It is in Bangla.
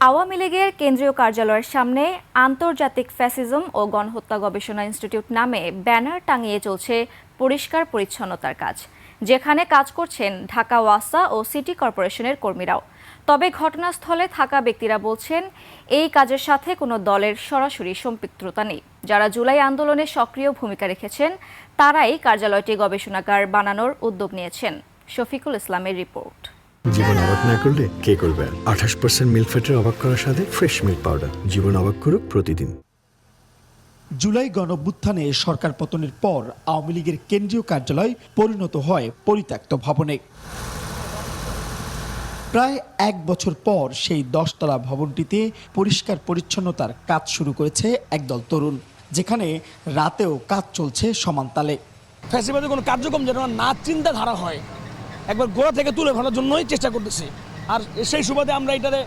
আওয়ামী লীগের কেন্দ্রীয় কার্যালয়ের সামনে আন্তর্জাতিক ফ্যাসিজম ও গণহত্যা গবেষণা ইনস্টিটিউট নামে ব্যানার টাঙিয়ে চলছে পরিষ্কার পরিচ্ছন্নতার কাজ, যেখানে কাজ করছেন ঢাকা ওয়াসা ও সিটি কর্পোরেশনের কর্মীরাও। তবে ঘটনাস্থলে থাকা ব্যক্তিরা বলছেন, এই কাজের সাথে কোনো দলের সরাসরি সম্পৃক্ততা নেই। যারা জুলাই আন্দোলনে সক্রিয় ভূমিকা রেখেছেন, তারাই কার্যালয়টি গবেষণাগার বানানোর উদ্যোগ নিয়েছেন। শফিকুল ইসলামের রিপোর্ট। জীবন অবাক না করলে কে করবে আঠাশ পার্সেন্ট মিল্ক ফ্যাটের অবাক করার সাথে ফ্রেশ মিল্ক পাউডার জীবন অবাক করুক প্রতিদিন। জুলাই গণভ্যুত্থানে সরকার পতনের পর আওয়ামী লীগের কেন্দ্রীয় কার্যালয় পরিণত হয় পরিত্যক্ত ভবনে। প্রায় এক বছর পর সেই দশতলা ভবনটিতে পরিষ্কার পরিচ্ছন্নতার কাজ শুরু করেছে একদল তরুণ যেখানে রাতেও কাজ চলছে সমান তালে। ফ্যাসিবাদের কোনো কার্যক্রম যেন না চিন্তাধারা হয়। একবার গোড়া থেকে তুলে ফেলার জন্যই চেষ্টা করতেছি। আর সেই সুবাদে আমরা এটারে